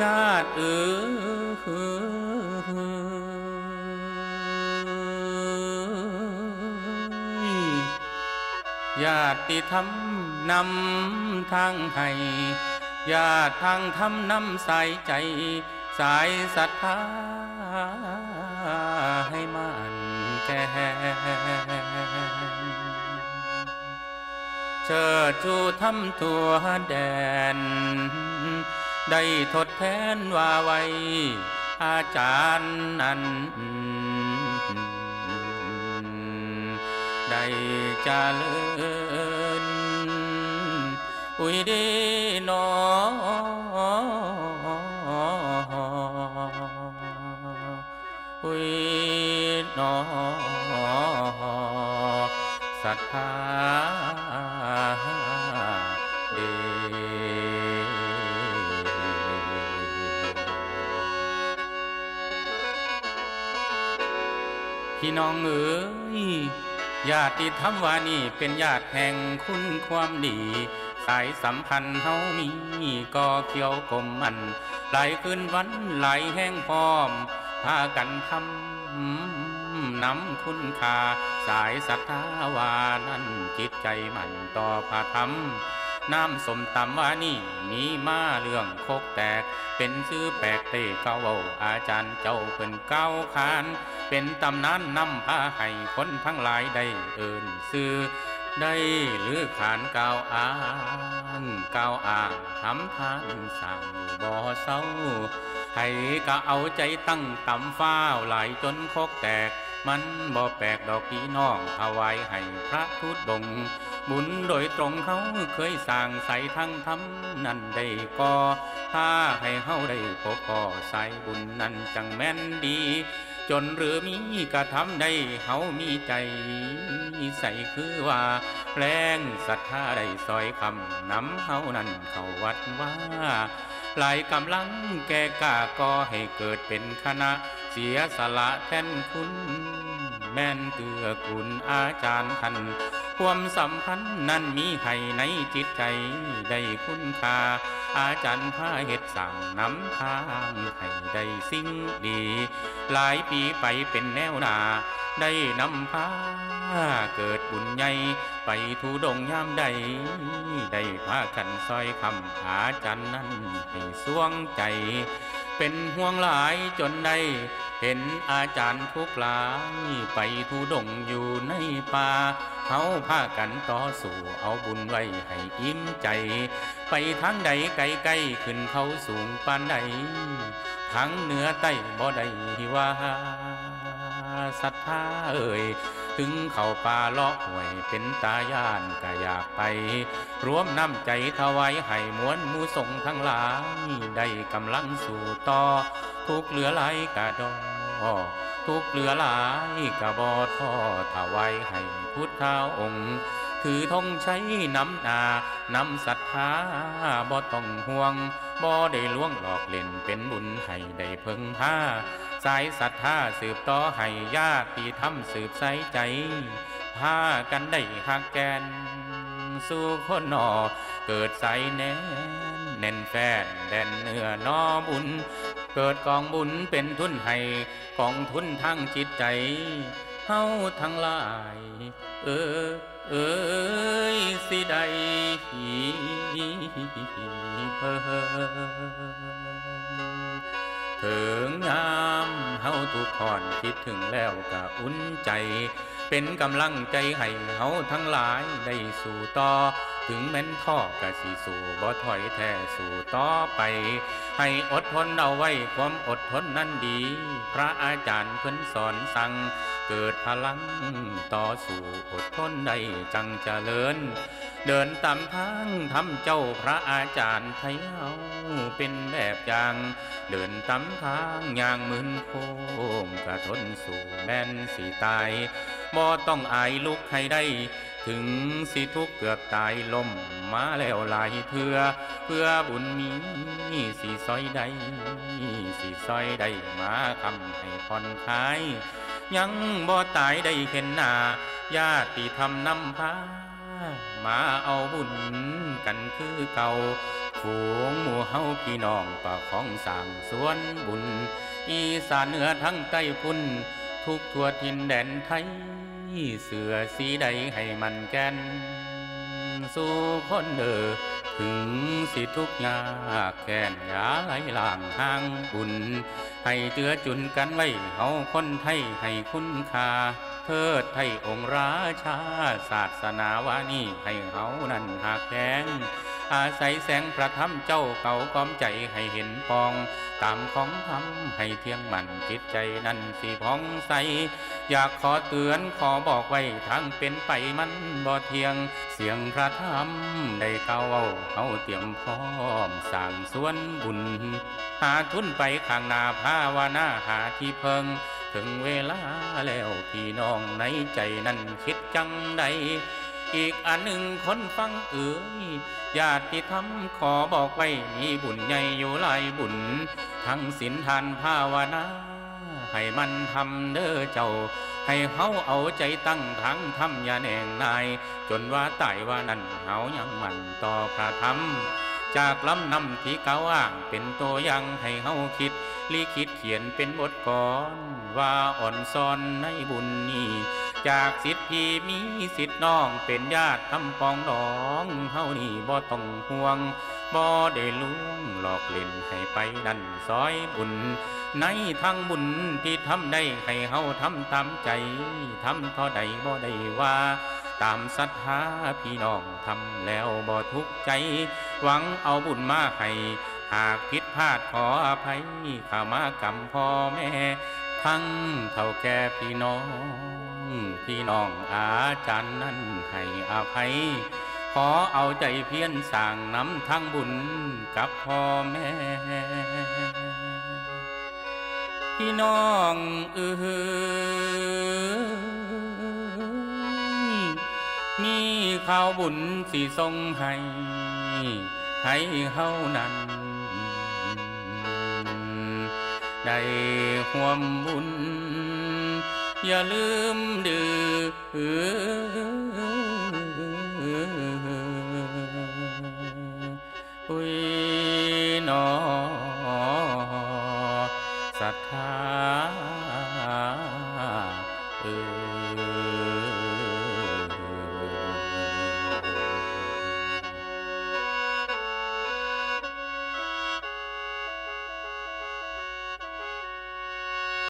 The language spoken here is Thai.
ญาติเอ๋ยญาติธรรมนำทางให้ญาติทางธรรมนำสายใจ สายศรัทธาให้มันแก่เชิดชูทำทั่วแดน ได้ทดแทนว่าไว้อาจารย์นั้น ได้เจริญอุยดีนออุยหนอศรัทธา พี่น้องเอ๋ยญาติธรรมวานี่เป็นญาติแห่งคุณความดี สายสัมพันธ์เฮามีก็เกี่ยวกลมมันหลายคืนวันหลายแห่งพร้อมพากันทำนำคุณค่า สายศรัทธาวานั้นจิตใจมันต่อพระธรรม น้ำสมตำว่านี่มีมาเรื่องโคกแตก เป็นชื่อแปลกเตเก้าเว้าอาจารย์เจ้าเป็นเก้าขาน เป็นตำนานนำพาให้คนทั้งหลายได้เอินซื้อได้หรือขานกล่าวอ้างกล่าวอ้างทำทานสั่งอยู่บ่เศร้าให้ก็เอาใจตั้งต่ำฟ้าวไหลจนโคกแตก มันบ่แปลกดอกพี่น้องถวายให้พระทุดดงค์บุญโดยตรงเขาเคยสร้างใส่ทั้งทำนั่นได้ก่อพาให้เฮาได้พบก่อใส่บุญนั้นจังแม่นดี จนหรือมีกระทำได้เฮามีใจใส่คือว่าแปลงศรัทธาได้ซอยคำนำเฮานั้นเข้าวัดว่าหลายกำลังแก่กาก็ให้เกิดเป็นคณะ เสียสละแทนคุณ แม่นเกือกุลอาจารย์ท่านความสัมพันธ์นั้นมีให้ในจิตใจได้คุณค่า อาจารย์พาเฮ็ดสั่งนำทางให้ได้สิ่งดี หลายปีไปเป็นแนวหนาได้นำพาเกิดบุญใหญ่ไปทุดงยามใด ได้พากันซอยคำอาจารย์นั้นให้สวงใจ เป็นห่วงหลายจนได้เห็นอาจารย์ทุกหลายไปทุดงอยู่ในป่าเขาพากันต่อสู่เอาบุญไว้ให้อิ่มใจ ไปทางใดไกลไกลๆขึ้นเขาสูงปานใดทั้งเหนือใต้บ่ได้ว่า ศรัทธาเอ่ยถึงเขาป่าเลาะห่วยเป็นตาย่านก็อยากไป รวมน้ำใจถวายให้มวลมูส่งทั้งหลายได้กำลังสู่ต่อ ทุกเหลือไหลกะดอทุกเหลือหลายกะบอท่อถวายให้พุทธาองค์ถือธงใช้น้ำนานำศรัทธาบ่ต้องห่วงบ่ได้ล่วงหลอกเล่นเป็นบุญให้ได้เพิ่งพา สายศรัทธาสืบต่อให้ญาติธรรมสืบใสใจพากันได้หักแกน สู่คนนอเกิดใสแน่นแน่นแฟนแดนเนื้อนอบุญ เกิดกองบุญเป็นทุนให้กองทุนทั้งจิตใจเฮาทั้งหลาย เออเอ้ยสิได้เพิ่ ถึงยามเฮาทุกคนคิดถึงแล้วก็อุ่นใจ เป็นกำลังใจให้เฮาทั้งหลายได้สู่ต่อ ถึงแม้นท่อกะสิสู่บ่ถอยแท้สู่ต่อไป ให้อดทนเอาไว้ความอดทนนั้นดี พระอาจารย์เพิ่นสอนสั่ง เกิดพลังต่อสู้อดทนได้จังเจริญ เดินตามทางทำเจ้าพระอาจารย์ไทยเฮาเป็นแบบอย่าง เดินตามทางอย่างมืนโค้งกระทนสู่แม่นสิตายบ่ต้องอายลุกให้ได้ ถึงสิทุกเกือบตายลมมาแล้วหลายเทือเพื่อบุญมีสิซอยใดสิซอยใดมาคำให้ผ่อนคลาย ยังบ่ตายได้เห็นหน้าญาติธรรมนำพามาเอาบุญกันคือเก่าฝูงหมู่เฮาพี่น้องปากของสร้างสวนบุญ อีสานเหนือทั้งใต้พุ่นทุกทั่วทินแดนไทย เสือสีใดให้มันแก่น สู่คนเดอถึงสิทุกยากแค้นยาไหลหลางห่างบุญ ให้เจือจุนกันไว้เฮาคนไทยให้คุณค่าเทิดไทยองค์ราชา ศาสนาวานี่ให้เฮานั้นหักแพงอาศัยแสงพระธรรมเจ้าเก่าก้อมใจให้เห็นปอง ตามของธรรมให้เที่ยงมันจิตใจนั้นสิพองใส อยากขอเตือนขอบอกไว้ทางเป็นไปมันบ่เทียง เสียงพระธรรมได้เก่าเอาเฮาเตรียมพร้อมสร้างส่วนบุญ หาทุนไปข้างนาภาวนาหาที่เพิง ถึงเวลาแล้วพี่น้องในใจนั้นคิดจังใดอีกอันหนึ่งคนฟังเอ๋ยญาติธรรมขอบอกไว้มีบุญใหญ่อยู่หลายบุญ ทั้งศีลทานภาวนา ให้มันทำเด้อเจ้า ให้เฮาเอาใจตั้งทั้งทำอย่าแหน่งนาย จนว่าตายว่านั่นเฮายังมันต่อพระธรรมจากลำนำที่เก่าอ้างเป็นตัวอย่างให้เฮาคิด ลิขิตเขียนเป็นบทกลอนว่าอ่อนซอนในบุญนี้จากสิทธิพี่มีสิทธิน้องเป็นญาติทำปองดองเฮานี่บ่ต้องห่วง บ่ได้ลวงหลอกเล่นให้ไปนั่นซอยบุญ ในทางบุญที่ทำได้ให้เฮาทำตามใจทำเท่าใดบ่ได้ว่าตามศรัทธาพี่น้องทำแล้วบ่ทุกข์ใจ หวังเอาบุญมาให้หากผิดพลาดขออภัยข้ามากรรมพ่อแม่ ทั้งเท่าแก่พี่น้อง พี่น้องอาจารย์นั้นให้อภัย ขอเอาใจเพียรสร้างน้ำทั้งบุญกับพ่อแม่ พี่น้องเอ้ยมีข่าวบุญสิทรงให้ให้เฮานั้นได้ห่วมบุญ อย่าลืมดื้อ